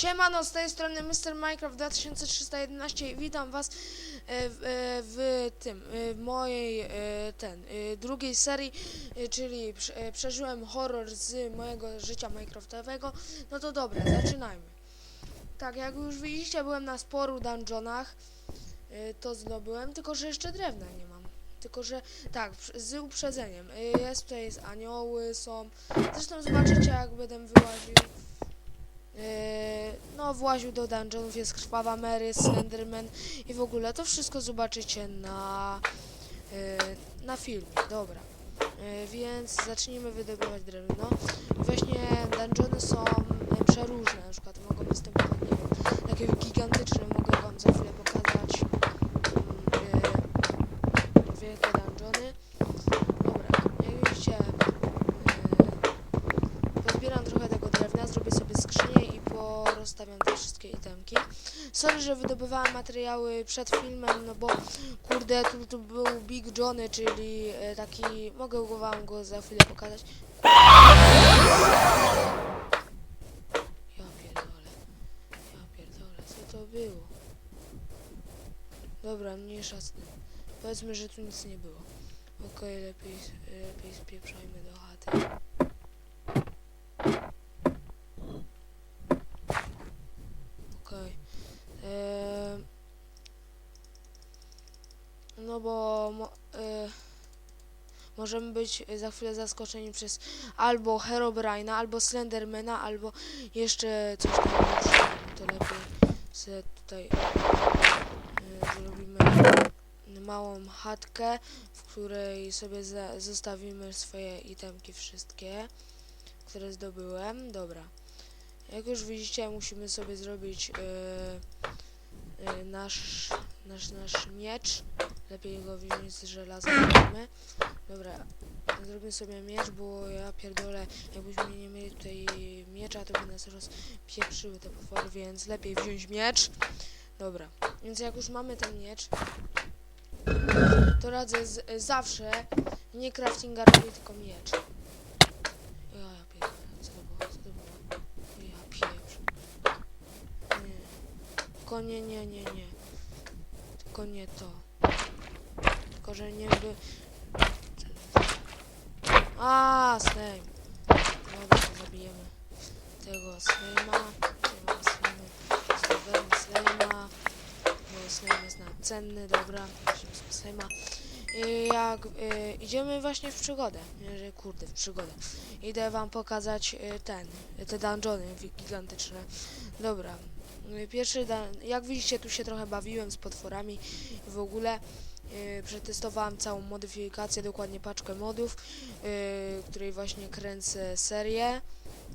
Siemano, z tej strony Mr. Minecraft 2311 i witam was e, w, e, w tym, e, w mojej ten, drugiej serii, czyli prze- przeżyłem horror z mojego życia minecraftowego. No to dobra, zaczynajmy. Tak, jak już widzicie, byłem na sporu dungeonach, to zdobyłem, tylko że jeszcze drewna nie mam. Tylko, że tak, z uprzedzeniem. Jest tutaj, jest anioły, są. Zresztą zobaczycie, jak będę wyłaził. Yy, no, właził do dungeonów, jest Krwawa Mary, Slenderman i w ogóle to wszystko zobaczycie na, yy, na filmie. Dobra, yy, więc zacznijmy wydobywać drewno. I właśnie dungeony są przeróżne, na przykład mogą występować, nie wiem, takie gigantyczne, mogę Wydobywałem materiały przed filmem, no bo kurde, tu, tu był Big Johnny, czyli e, taki, mogę wam go za chwilę pokazać. Ja pierdolę, ja pierdolę, co to było? Dobra, mniejsza z tym. Powiedzmy, że tu nic nie było. Okej, lepiej, lepiej spieprzajmy do chaty. Okej. Eee, No bo e, możemy być za chwilę zaskoczeni przez albo Herobrine'a, albo Slendermana, albo jeszcze coś tam. To lepiej sobie tutaj e, zrobimy małą chatkę, w której sobie zostawimy swoje itemki wszystkie, które zdobyłem. Dobra. Jak już widzicie, musimy sobie zrobić e, e, nasz, nasz, nasz miecz. Lepiej go wziąć z żelaza. Dobra, zrobimy sobie miecz, bo ja pierdolę, jakbyśmy nie mieli tutaj miecza, to by nas rozpieprzyły te potwory, więc lepiej wziąć miecz. Dobra, więc jak już mamy ten miecz, to radzę z, zawsze nie craftinga robić, tylko miecz. Ja, ja pierdolę, co to było, co to było? Ja pieprz. Nie. Tylko nie, nie, nie, nie. Tylko nie to. Tylko, że nie by... A, Slime. Dobra, to zabijemy tego Slime'a. Tego Slime'a. Zdobędziemy Slime'a. Bo Slime jest nam cenny, dobra. Slime'a. I jak y, idziemy właśnie w przygodę, że kurde, w przygodę. Idę wam pokazać y, ten, y, te dungeony gigantyczne. Dobra. Y, Pierwszy, jak widzicie, tu się trochę bawiłem z potworami w ogóle. Y, Przetestowałem całą modyfikację, dokładnie paczkę modów, y, której właśnie kręcę serię.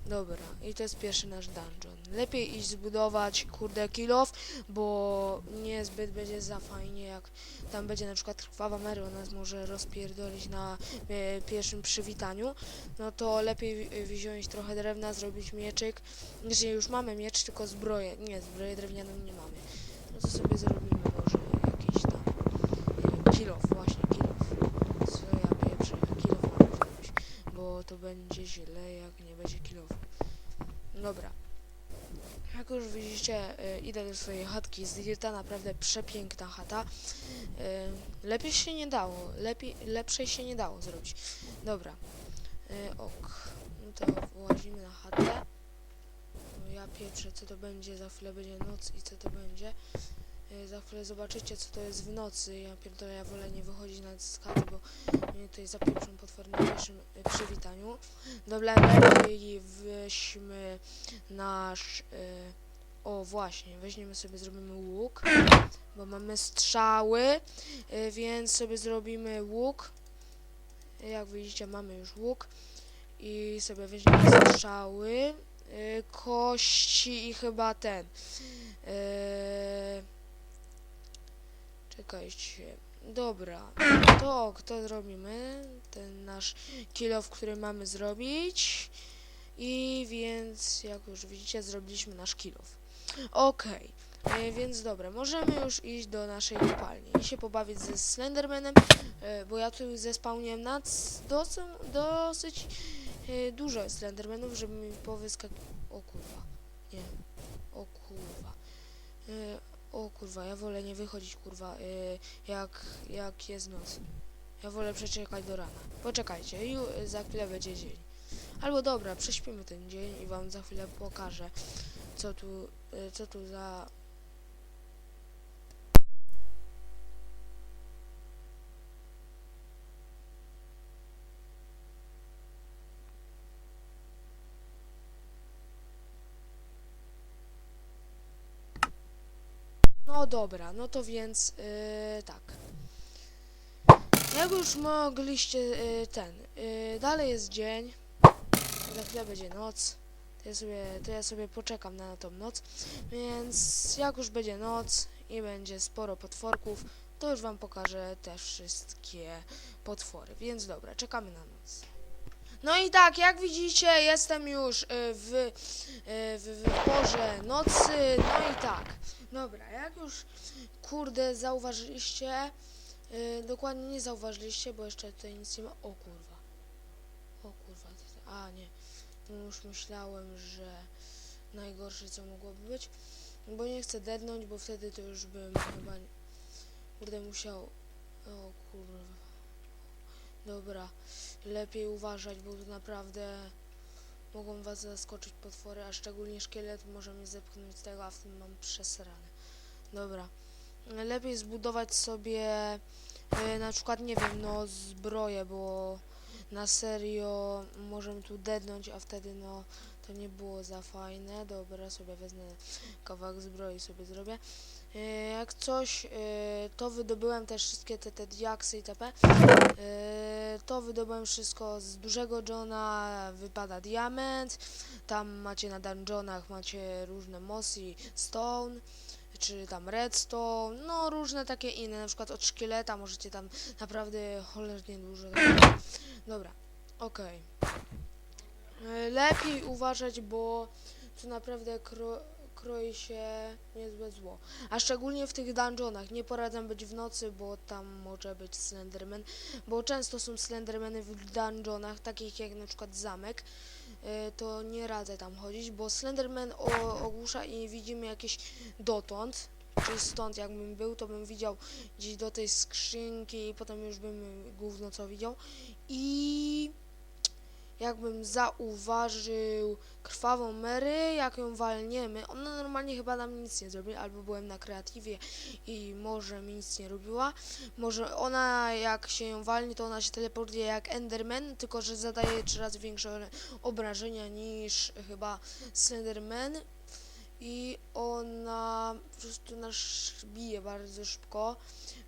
Dobra, i to jest pierwszy nasz dungeon. Lepiej iść zbudować, kurde, kill off, bo niezbyt będzie za fajnie, jak tam będzie na przykład krwawa Mary, nas może rozpierdolić na e, pierwszym przywitaniu, no to lepiej wziąć trochę drewna, zrobić mieczyk. Jeżeli już mamy miecz, tylko zbroję, nie, zbroję drewnianą nie mamy. No to sobie zrobimy może jakiś tam e, kill off, właśnie kill off. Co ja pieprzę, kill off mamy zrobić, bo to będzie źle, jak nie będzie kill off. Dobra. Jak już widzicie, e, idę do swojej chatki, Zdirta, naprawdę przepiękna chata. E, lepiej się nie dało, lepiej, lepszej się nie dało zrobić. Dobra. E, ok. No to włazimy na chatę. No ja pieprzę, co to będzie, za chwilę będzie noc i co to będzie. E, za chwilę zobaczycie, co to jest w nocy. Ja pierdolę, ja wolę nie wychodzić nawet z chaty, bo mnie tutaj zapieprzą pierwszym e, przywitaniu. Dobra, lepiej weźmy nasz... E, o, właśnie, weźmiemy sobie, zrobimy łuk, bo mamy strzały, więc sobie zrobimy łuk. Jak widzicie, mamy już łuk i sobie weźmiemy strzały, kości i chyba ten. Czekajcie. Dobra, to kto zrobimy? Ten nasz kilof, który mamy zrobić. I więc, jak już widzicie, zrobiliśmy nasz kilof. Okej, e, więc dobra, możemy już iść do naszej kopalni i się pobawić ze Slendermanem, e, bo ja tu zespałniłem nad dosyć, dosyć e, dużo Slendermanów, żeby mi powyskak... O kurwa, nie, o kurwa, ja wolę nie wychodzić, kurwa, y, jak, jak jest noc. Ja wolę przeczekać do rana. Poczekajcie, ju, za chwilę będzie dzień. Albo dobra, prześpimy ten dzień i wam za chwilę pokażę, co tu, y, co tu za... Dobra, no to więc yy, tak. Jak już mogliście yy, ten, yy, dalej jest dzień, za chwilę będzie noc, to ja, sobie, to ja sobie poczekam na tą noc, więc jak już będzie noc i będzie sporo potworków, to już wam pokażę te wszystkie potwory, więc dobra, czekamy na noc. No i tak, jak widzicie, jestem już y, w, y, w, w porze nocy, no i tak. Dobra, jak już kurde zauważyliście, yy, dokładnie nie zauważyliście, bo jeszcze tutaj nic nie ma. O kurwa. O kurwa. to- A nie. Już myślałem, że najgorsze co mogłoby być. Bo nie chcę dednąć, bo wtedy to już bym chyba kurde musiał. O kurwa. Dobra. Lepiej uważać, bo tu naprawdę mogą was zaskoczyć potwory, a szczególnie szkielet może mnie zepchnąć z tego, a w tym mam przesrane. Dobra. Lepiej zbudować sobie e, na przykład, nie wiem, no zbroję, bo na serio możemy tu dednąć, a wtedy no to nie było za fajne. Dobra, sobie wezmę kawałek zbroi sobie zrobię. E, jak coś, e, to wydobyłem też wszystkie te, te diaksy itp. E, to wydobyłem wszystko z dużego Johna, wypada diament. Tam macie na dungeonach, macie różne mossy, stone, czy tam redstone, no różne takie inne, na przykład od szkieleta możecie tam naprawdę cholernie dużo. Dobra, okej. E, Lepiej uważać, bo tu naprawdę kro kroi się niezłe zło. A szczególnie w tych dungeonach. Nie poradzam być w nocy, bo tam może być Slenderman. Bo często są Slendermany w dungeonach, takich jak na przykład zamek. E, To nie radzę tam chodzić, bo Slenderman ogłusza i widzimy jakieś dotąd. Czyli stąd jakbym był, to bym widział gdzieś do tej skrzynki i potem już bym gówno co widział. I jakbym zauważył krwawą Mary, jak ją walniemy, ona normalnie chyba nam nic nie zrobi, albo byłem na kreatywie i może mi nic nie robiła. Może ona, jak się ją walni, to ona się teleportuje jak Enderman, tylko że zadaje trzy razy większe obrażenia niż chyba Slenderman. I ona po prostu nas bije bardzo szybko,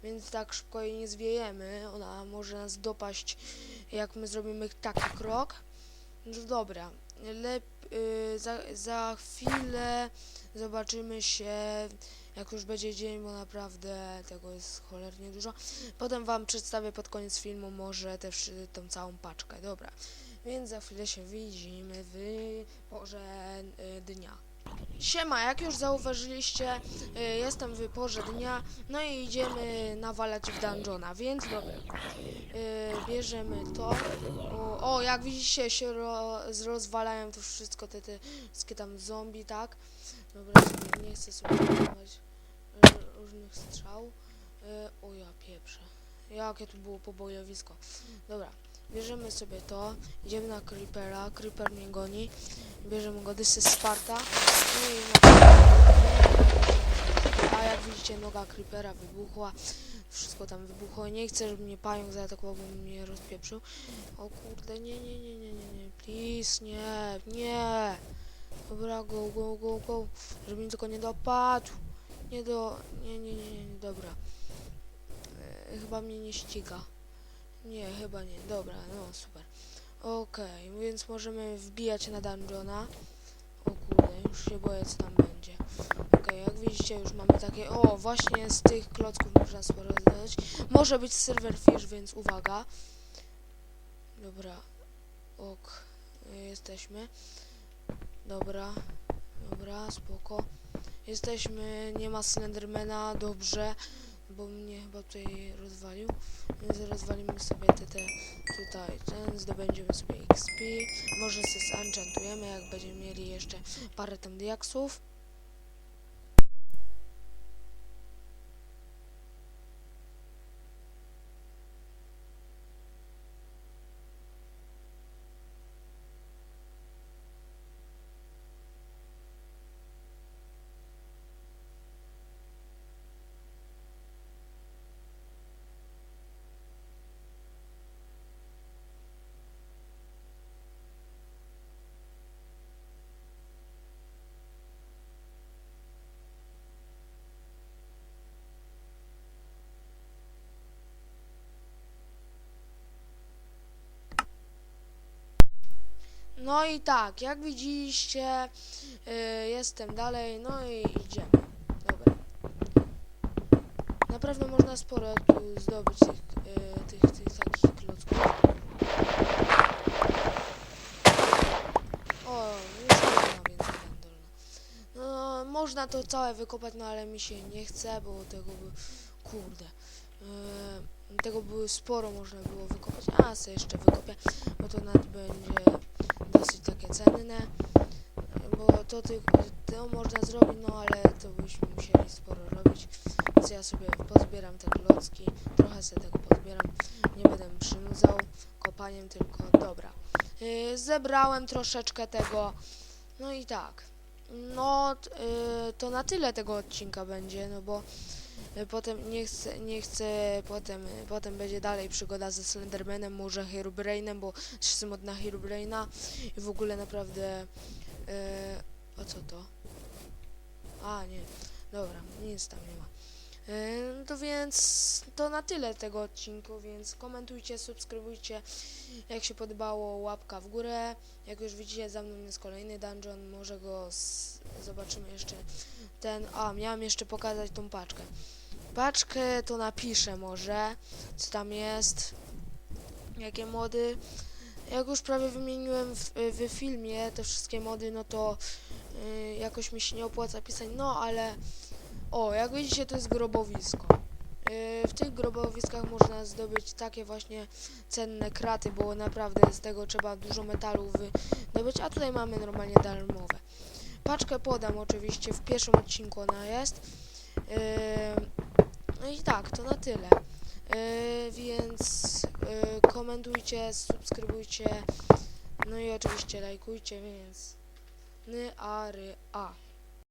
więc tak szybko jej nie zwiejemy. Ona może nas dopaść, jak my zrobimy taki krok. No dobra, lep, y, za, za chwilę zobaczymy się, jak już będzie dzień, bo naprawdę tego jest cholernie dużo. Potem wam przedstawię pod koniec filmu może też tą całą paczkę, dobra. Więc za chwilę się widzimy w porze y, dnia. Siema, jak już zauważyliście, y, jestem w porze dnia, no i idziemy nawalać w dungeona, więc dobra. Y, bierzemy to. O, jak widzicie się ro, rozwalają to wszystko, te, te wszystkie tam zombie, tak? Dobra, nie chcę sobie y, różnych strzał. Y, o ja pieprzę. Jakie tu było pobojowisko. Dobra, bierzemy sobie to, idziemy na Creepera, Creeper mnie goni, bierzemy go, this is Sparta. No. A jak widzicie noga Creepera wybuchła, wszystko tam wybuchło. Nie chcę, żeby mnie pająk zaatakował, bo mnie rozpieprzył. O kurde, nie, nie, nie, nie, nie, nie, please, nie, nie. Dobra, go, go, go, go, żeby mi tylko nie dopadł. Nie do, nie, nie, nie, nie, nie dobra. E, chyba mnie nie ściga. Nie, chyba nie, dobra, no super. Okej, więc możemy wbijać na dungeona. O kurde, już się boję co tam będzie. Okej, jak widzicie już mamy takie... O, właśnie z tych klocków można sporo zdać. Może być silverfish, więc uwaga. Dobra. Ok. Jesteśmy. Dobra. Dobra, spoko. Jesteśmy, nie ma Slendermana, dobrze. Bo mnie chyba tutaj rozwalił. Więc rozwalimy sobie te, te tutaj ten, zdobędziemy sobie XP. Może się zenchantujemy, jak będziemy mieli jeszcze parę tam diaksów. No i tak, jak widzieliście, y, jestem dalej, no i idziemy. Dobra. Naprawdę można sporo tu zdobyć tych, y, tych, tych takich klocków. O, już nie ma więcej wędolna. No, można to całe wykopać, no ale mi się nie chce, bo tego by... Kurde. Yy, tego by sporo można było wykopać. A, sobie jeszcze wykopię, bo to nawet będzie cenne. Bo to tylko to można zrobić, no ale to byśmy musieli sporo robić. Więc ja sobie pozbieram te klocki. Trochę sobie tego pozbieram. Nie będę przynudzał kopaniem, tylko dobra. Yy, zebrałem troszeczkę tego. No i tak. No, yy, to na tyle tego odcinka będzie, no bo potem nie chcę, nie chcę, potem, potem będzie dalej przygoda ze Slendermanem, może Herobrainem, bo wszyscy mod na Herobraina i w ogóle naprawdę, o co to? A, nie, dobra, nic tam nie ma. Yy, to więc to na tyle tego odcinku, więc komentujcie, subskrybujcie, jak się podobało, łapka w górę. Jak już widzicie, za mną jest kolejny dungeon, może go zobaczymy jeszcze ten. A, miałem jeszcze pokazać tą paczkę. Paczkę to napiszę może, co tam jest, jakie mody. Jak już prawie wymieniłem w, w filmie te wszystkie mody, no to y, jakoś mi się nie opłaca pisać, no ale o, jak widzicie, to jest grobowisko. Y, w tych grobowiskach można zdobyć takie właśnie cenne kraty, bo naprawdę z tego trzeba dużo metalu wydobyć, a tutaj mamy normalnie darmowe. Paczkę podam oczywiście, w pierwszym odcinku ona jest. Yy, no i tak, to na tyle. Yy, więc yy, komentujcie, subskrybujcie, no i oczywiście lajkujcie, więc ny, a, ry, a.